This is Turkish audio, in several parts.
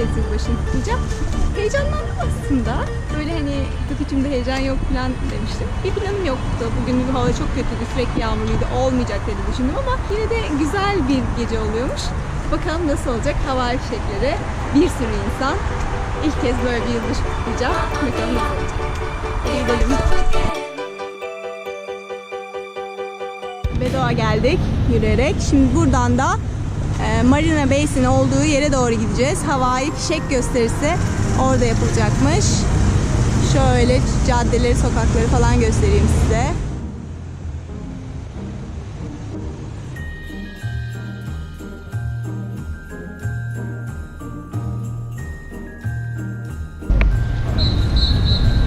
kez yılbaşını kutlayacağım. Heyecanlandım aslında. Böyle hani yok içimde heyecan yok falan demiştim. Bir planım yoktu. Bugün bir hava çok kötüydü. Sürekli yağmurluydu. Olmayacak dedi düşündüm ama yine de güzel bir gece oluyormuş. Bakalım nasıl olacak hava fişekleri. Bir sürü insan. İlk kez böyle bir yılbaşı kutlayacağım. Bakalım nasıl olacak. Hadi gidelim. Bedoğa geldik yürüyerek. Şimdi buradan da Marina Bay'sin olduğu yere doğru gideceğiz. Havai fişek gösterisi orada yapılacakmış. Şöyle caddeleri, sokakları falan göstereyim size.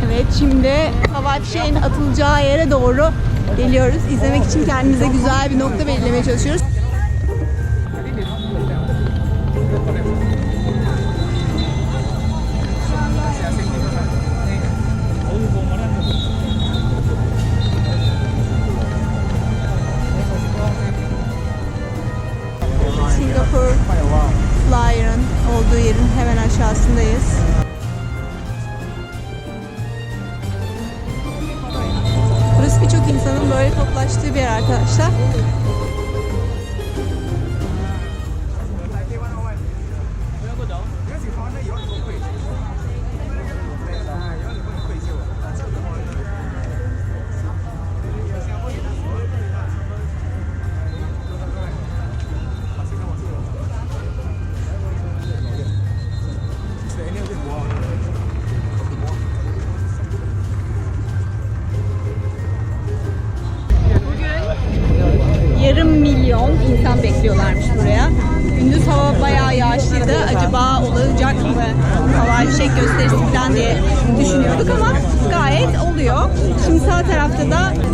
Evet şimdi havai fişeğin atılacağı yere doğru geliyoruz. İzlemek için kendimize güzel bir nokta belirlemeye çalışıyoruz.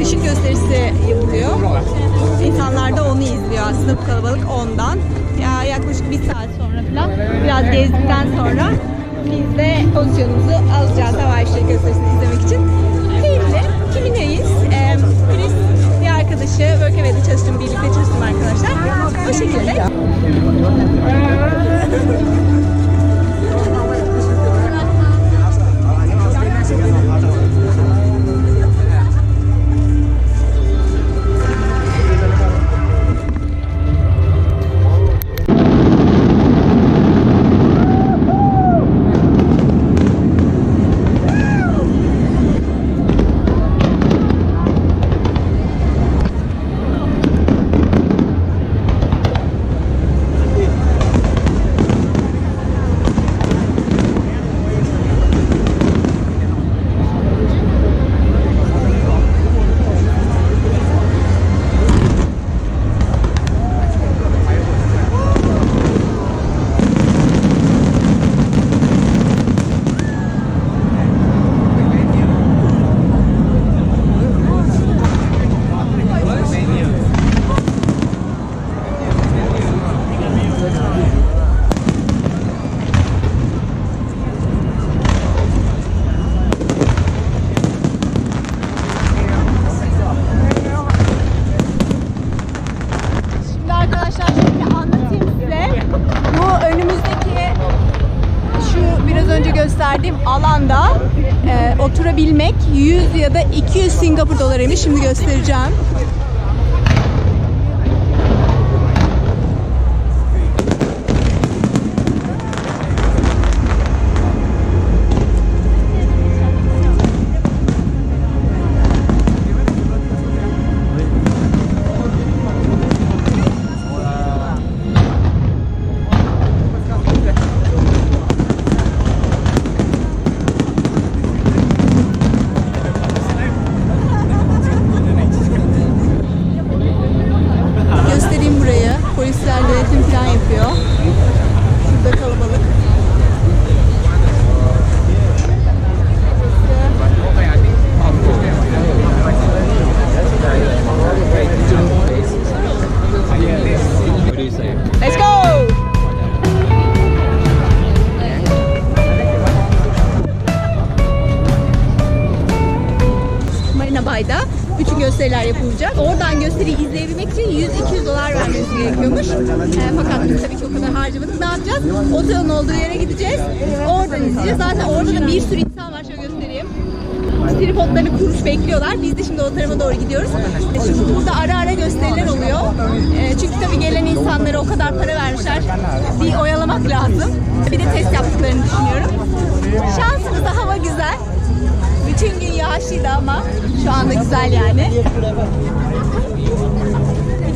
Işık gösterisi yapılıyor. İnsanlar da onu izliyor aslında bu kalabalık ondan. Ya yaklaşık bir saat sonra falan biraz gezdikten sonra biz de pozisyonumuzu alacağız hava fişek gösterisini izlemek için. Alanda e, oturabilmek 100 ya da 200 Singapur dolarıymış. Şimdi göstereceğim. Yapılacak. Oradan gösteriyi izleyebilmek için 100-200 dolar vermeniz gerekiyormuş. E, fakat biz tabii ki o kadar harcamadık. Ne yapacağız? Otelin olduğu yere gideceğiz. Oradan izleyeceğiz. Zaten orada da bir sürü insan var. Şöyle göstereyim. Tripodlarını kurmuş bekliyorlar. Biz de şimdi o tarafa doğru gidiyoruz. E, Şimdi burada ara ara gösteriler oluyor. E, çünkü tabii gelen insanlara o kadar para vermişler. Bir oyalamak lazım. Bir de test yaptıklarını düşünüyorum. Şansımızda hava güzel. Bütün gün yağışlıydı ama şu anda güzel yani.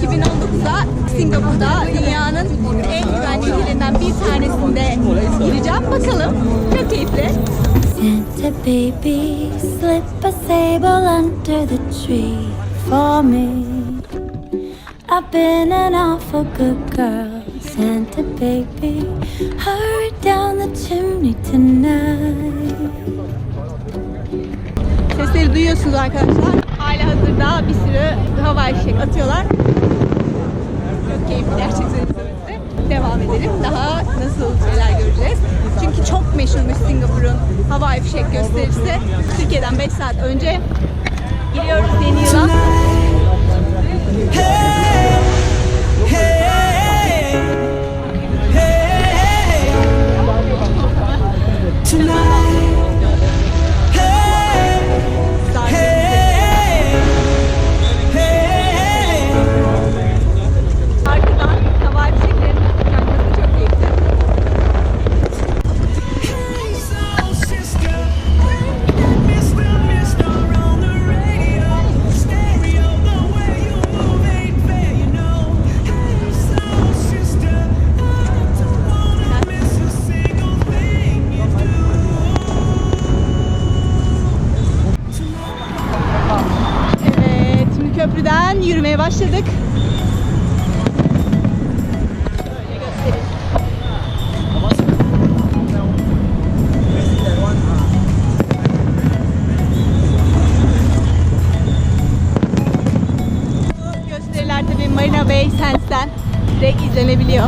2019'da Singapur'da dünyanın en güvenli illerinden bir tanesinde gireceğim. Bakalım. Çok keyifli. Santa baby, slip a sable under the tree for me. I've been an awful good girl, Santa baby. Hurry down the chimney tonight. Sesleri duyuyorsunuz arkadaşlar. Hala hazırda bir sürü havai fişek atıyorlar. Çok keyifli gerçekten izlemesi. Devam edelim. Daha nasıl şeyler göreceğiz. Çünkü çok meşhurmuş Singapur'un havai fişek gösterisi. Türkiye'den 5 saat önce giriyoruz yeni yıla. Başladık. Gösteriler tabii Marina Bay Sands'ten de izlenebiliyor.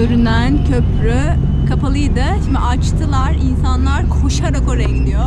Görünen köprü kapalıydı. Şimdi açtılar. İnsanlar koşarak oraya gidiyor.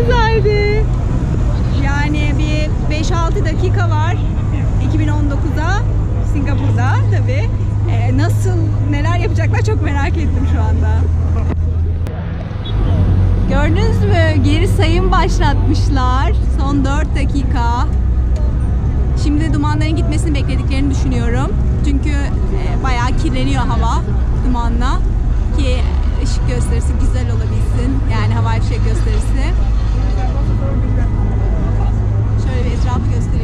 Güzeldi. Yani bir 5-6 dakika var 2019'a Singapur'da tabii. Ee, nasıl neler yapacaklar çok merak ettim şu anda. Gördünüz mü? Geri sayım başlatmışlar. Son 4 dakika. Şimdi dumanların gitmesini beklediklerini düşünüyorum. Çünkü e, bayağı kirleniyor hava dumanla. Ki ışık gösterisi güzel olabilsin. Yani hava fişek gösterisi. Şöyle bir etrafı göstereyim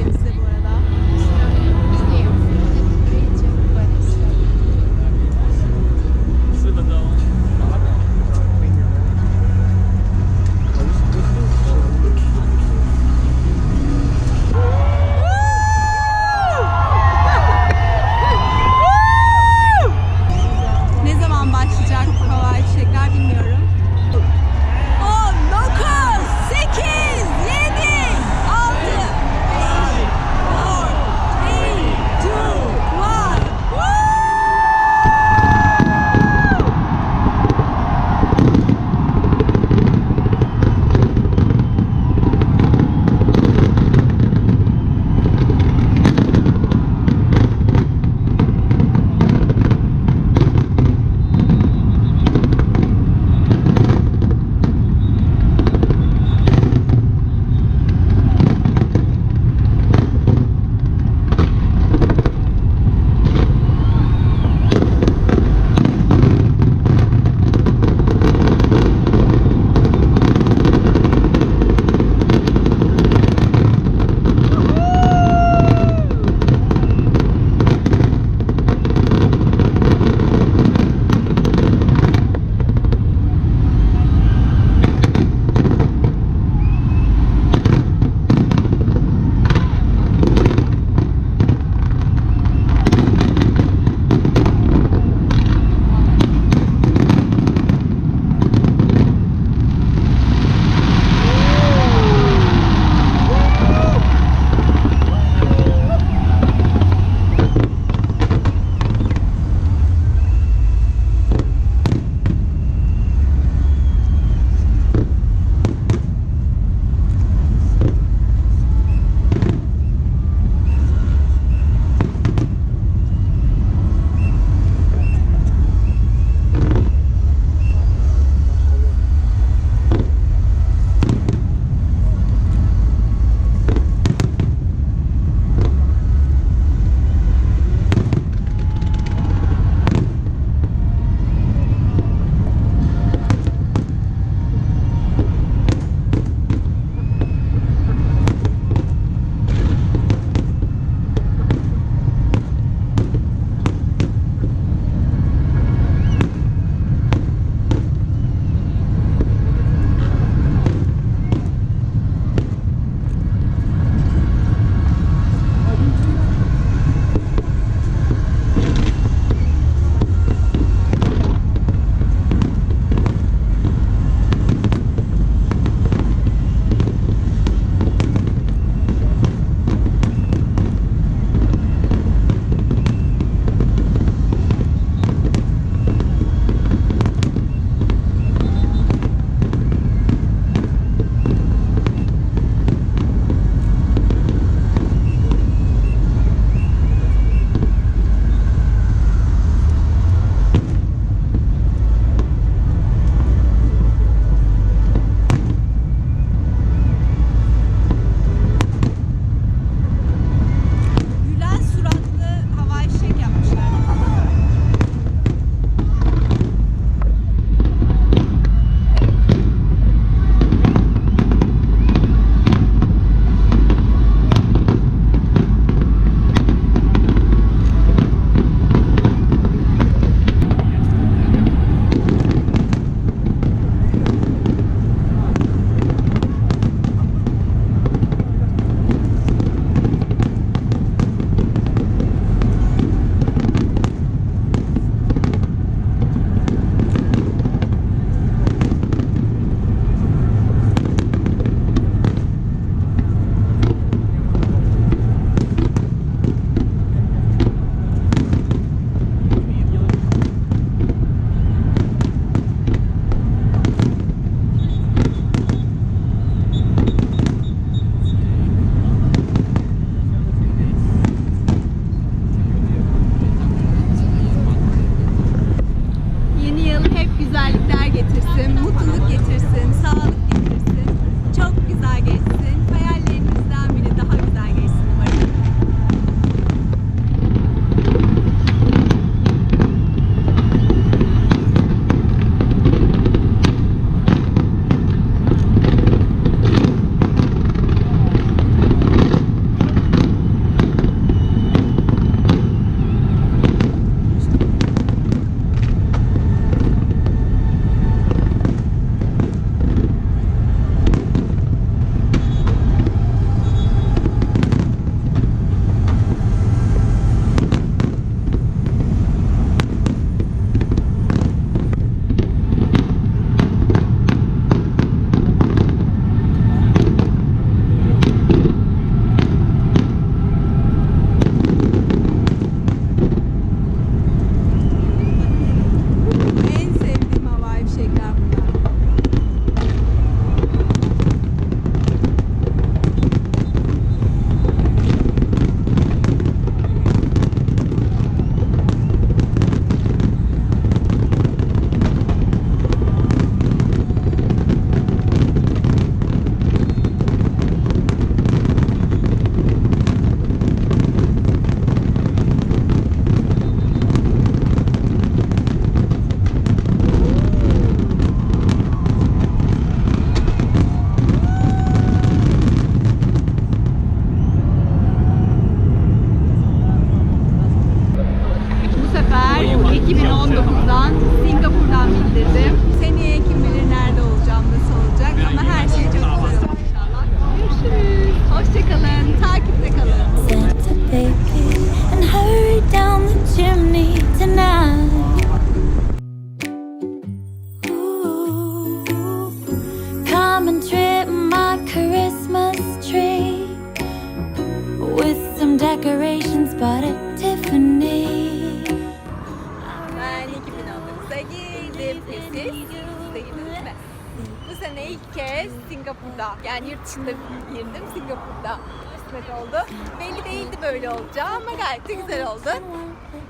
Singapur'da yani yurt dışında girdim Singapur'da kısmet oldu. Belli değildi böyle olacağı ama gayet de güzel oldu.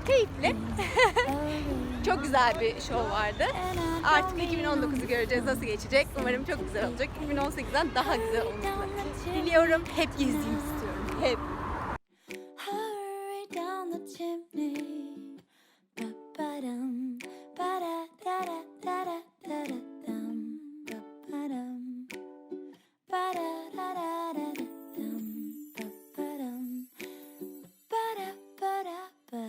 Keyifli. çok güzel bir show vardı. Artık 2019'u göreceğiz nasıl geçecek. Umarım çok güzel olacak. 2018'den daha güzel olmasını diliyorum. Hep izleyeyim istiyorum. Hep.